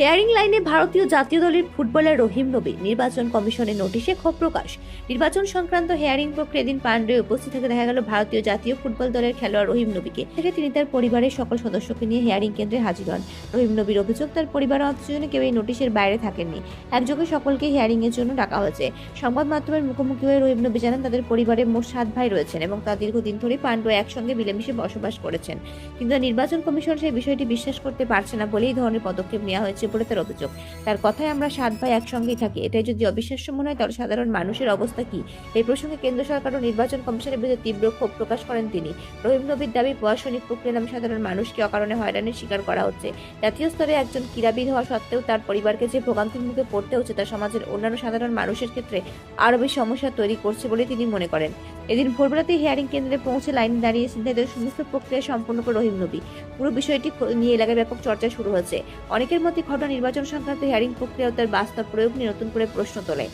Hearing লাইনে ভারতীয় জাতীয় দলের ফুটবলার রহিম নবী নির্বাচন কমিশনের নোটিশে ক্ষোভ প্রকাশ। নির্বাচন সংক্রান্ত হেয়ারিং প্রক্রিয়া দিন পাণ্ডে উপস্থিত থেকে দেখা গেল ভারতীয় জাতীয় ফুটবল দলের খেলোয়াড় রহিম নবীকে। থেকে তিনি তার পরিবারের সকল সদস্যকে নিয়ে হেয়ারিং কেন্দ্রে হাজির হন। রহিম নবীর অভিযোগ, তার পরিবার আত্মীয়জনে কেউ এই নোটিশের বাইরে থাকেননি। একযোগে সকলকে হেয়ারিং এর জন্য ডাকা হয়েছে। সংবাদ মাধ্যমের মুখোমুখি হয়ে রহিম নবী জানান, তাদের পরিবারে মোট সাত ভাই রয়েছেন এবং তা দীর্ঘদিন ধরে পাণ্ডু একসঙ্গে মিলেমিশে বসবাস করেছেন। কিন্তু নির্বাচন কমিশন সেই বিষয়টি বিশ্বাস করতে পারছে না বলেই এই ধরনের পদক্ষেপ নেওয়া হয়েছে বলে তার অভিযোগ। তার কথায় আমরা সাত ভাই একসঙ্গেই থাকি। এটাই যদি অবিশ্বাস্য মনে হয়, তাহলে সাধারণ মানুষের অবস্থা কি? এই প্রসঙ্গে কেন্দ্র সরকার ও নির্বাচন কমিশনের বিরুদ্ধে তীব্র ক্ষোভ প্রকাশ করেন তিনি। রহিম নবীর দাবি, প্রশাসনিক প্রক্রিয়া নামে সাধারণ মানুষকে অকারণে হয়রানির শিকার করা হচ্ছে। জাতীয় স্তরে একজন ক্রীড়াবিদ হওয়া সত্ত্বেও তার পরিবারকে যে ভোগান্তির মুখে পড়তে হচ্ছে, তা সমাজের অন্যান্য সাধারণ মানুষের ক্ষেত্রে আরও বেশি সমস্যা তৈরি করছে বলে তিনি মনে করেন। এদিন ভোরবেলাতেই হিয়ারিং কেন্দ্রে পৌঁছে লাইনে দাঁড়িয়ে সিদ্ধান্তের সমস্ত প্রক্রিয়া সম্পন্ন করে রহিম নবী। পুরো বিষয়টি নিয়ে এলাকায় ব্যাপক চর্চা শুরু হয়েছে। অনেকের মধ্যে ঘটনা নির্বাচন সংক্রান্ত হিয়ারিং প্রক্রিয়া তার বাস্তব প্রয়োগ নিয়ে নতুন করে প্রশ্ন তোলে।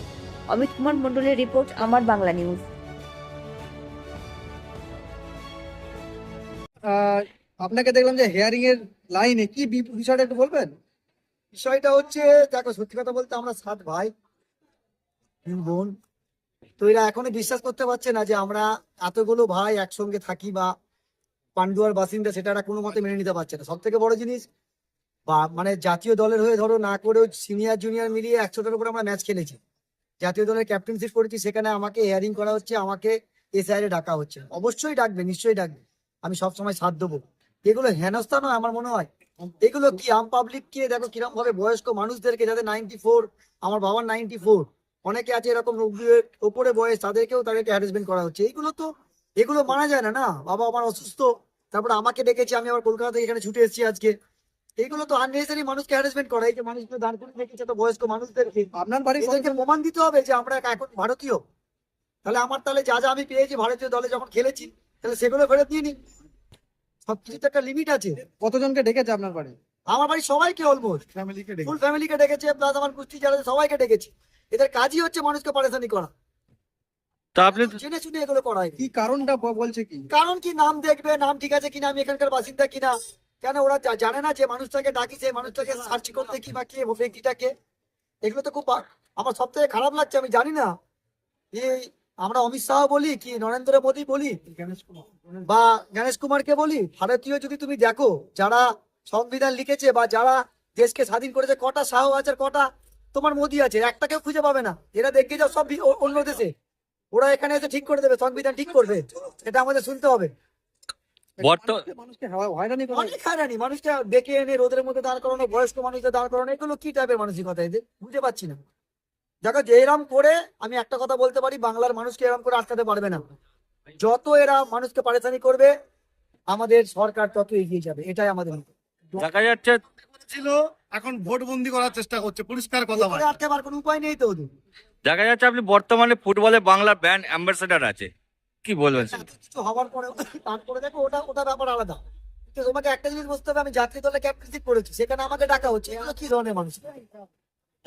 অমিত কুমার মণ্ডলের রিপোর্ট, আমার বাংলা নিউজ। আপনাকে দেখলাম যে হেয়ারিং এর লাইনে কি বিষয়টা একটু বলবেন? বিষয়টা হচ্ছে, দেখো সত্যি কথা বলতে আমরা সাত ভাই বোন তো এরা এখনও বিশ্বাস করতে পারছে না যে আমরা এতগুলো ভাই একসঙ্গে থাকি বা পান্ডুয়ার বাসিন্দা, সেটা এরা কোনো মতে মেনে নিতে পারছে না। সব থেকে বড় জিনিস, বা মানে জাতীয় দলের হয়ে ধরো, না করেও সিনিয়র জুনিয়র মিলিয়ে একশোটার উপরে আমরা ম্যাচ খেলেছি। জাতীয় দলের ক্যাপ্টেনশিপ করেছি, সেখানে আমাকে হেয়ারিং করা হচ্ছে, আমাকে এসআইআরে ডাকা হচ্ছে। অবশ্যই ডাকবে, নিশ্চয়ই ডাকবে। আমি সবসময় সাথ দেবো। এগুলো হেনস্থা নয় আমার মনে হয়। এগুলো কি আম পাবলিক কে, দেখো কীরকম ভাবে বয়স্ক মানুষদেরকে, যাদের নাইনটি ফোর আমার বাবার নাইনটি ফোর অনেকে আছে এরকম ওপরে বয়স তাদেরকেও তাদেরকে হ্যারাসমেন্ট করা হচ্ছে। এগুলো তো এগুলো মানা যায় না না? বাবা আমার অসুস্থ তারপরে আমাকে ডেকেছে আমি আবার কলকাতা থেকে এখানে ছুটে এসেছি আজকে। এগুলো তো আননেসারি মানুষকে হ্যারাসমেন্ট করা এই যে মানুষগুলো দাঁড় করে রেখেছে তো বয়স্ক মানুষদেরকে। আপনার বাড়ি এদেরকে প্রমাণ দিতে হবে যে আমরা এখন ভারতীয়। তাহলে আমার তাহলে যা যা আমি পেয়েছি ভারতীয় দলে যখন খেলেছি তাহলে সেগুলো ফেরত দিয়ে নি সবকিছু একটা লিমিট আছে। কতজনকে ডেকেছে আপনার বাড়ি? আমার বাড়ি সবাইকে অলমোস্ট ফ্যামিলিকে ফুল ফ্যামিলিকে ডেকেছে। প্লাস আমার কুস্তি যারা সবাইকে ডেকেছে। এদের কাজই হচ্ছে মানুষকে পারেশানি করা। তা আপনি জেনে শুনে এগুলো করা হয়। কি কারণটা বলছে কি? কারণ কি? নাম দেখবে নাম ঠিক আছে কিনা? আমি এখানকার বাসিন্দা কিনা? কেন ওরা জানে না যে মানুষটাকে ডাকি মানুষটাকে সার্চ করতে কি বা কে ব্যক্তিটাকে এগুলো তো খুব আমার সব থেকে খারাপ লাগছে আমি জানি না। যে আমরা অমিত শাহ বলি কি নরেন্দ্র মোদী বলি? বা গণেশ কুমারকে বলি? ভারতীয় যদি তুমি দেখো যারা সংবিধান লিখেছে বা যারা দেশকে স্বাধীন করেছে কটা শাহ আছে কটা তোমার মোদী আছে একটা কেউ খুঁজে পাবে না। এরা দেখে যাও সব অন্য দেশে। ওরা এখানে এসে ঠিক করে দেবে সংবিধান ঠিক করবে। এটা আমাদের শুনতে হবে। মানুষকে হয়রানি অনেক হারানি মানুষকে ডেকে এনে রোদের মধ্যে দাঁড় করানো বয়স্ক মানুষদের দাঁড় করানো এগুলো কি টাইপের মানসিকতা? এদের বুঝতে পারছি না। দেখো যে এরম করে আমি একটা কথা বলতে পারি বাংলার মানুষকে এরম করে আটকাতে পারবে না। যত এরা মানুষকে পারেশানি করবে আমাদের সরকার তত এগিয়ে যাবে। এটাই আমাদের দেখা যাচ্ছে ছিল এখন ভোট বন্দি করার চেষ্টা করছে পরিষ্কার কথা বলে আটকাবার কোনো উপায় নেই তো ওদের। দেখা যাচ্ছে আপনি বর্তমানে ফুটবলে বাংলা ব্যান্ড অ্যাম্বাসেডার আছে। কি বলবেন? এত কিছু হওয়ার পরে তারপরে দেখো ওটা ওটা ব্যাপার আলাদা। তোমাকে একটা জিনিস বুঝতে হবে আমি জাতীয় দলে ক্যাপ্টেন্সি করেছি সেখানে আমাকে ডাকা হচ্ছে এগুলো কি ধরনের মানুষ?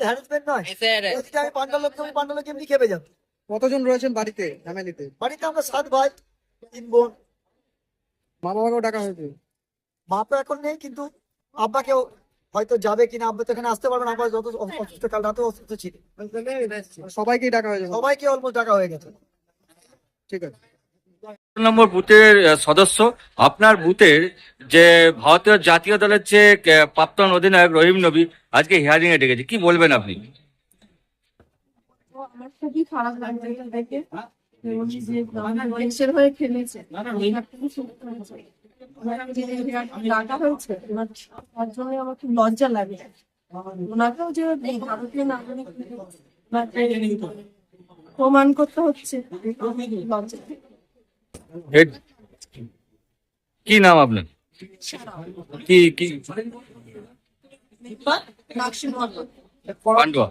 হ্যারাসমেন্ট নয়। বলছি যে আমি পান্ডাল লোককে আমি পান্ডাল লোককে এমনি খেপে যাব। কতজন রয়েছেন বাড়িতে ফ্যামিলিতে? বাড়িতে আমরা সাত ভাই তিন বোন। মা বাবাকেও ডাকা হয়েছে? মা তো এখন নেই কিন্তু আব্বাকেও হয়তো যাবে কিনা আব্বা তো এখানে আসতে পারবে না যত অ- অসুস্থ কাল রাতেও অসুস্থ ছিল। সবাইকেই ডাকা হয়েছে সবাইকে অলমোস্ট ডাকা হয়ে গেছে। ঠিক আছে। নম্বর বুথের সদস্য আপনার বুথের যে ভারতীয় জাতীয় দলের যে প্রাক্তন অধিনায়ক রহিম নবী আজকে হিয়ারিং এ ডেকেছে। কি বলবেন আপনি? আমার খুবই খারাপ লাগছে দেখে যে হয়ে খেলেছে ডাকা হয়েছে তার জন্য আমার খুব লজ্জা লাগে। ওনাকেও যে এই ভারতীয় নাগরিক প্রমাণ করতে হচ্ছে। লজ্জা কি নাম আপনার? কি কি? পান্ডুয়া।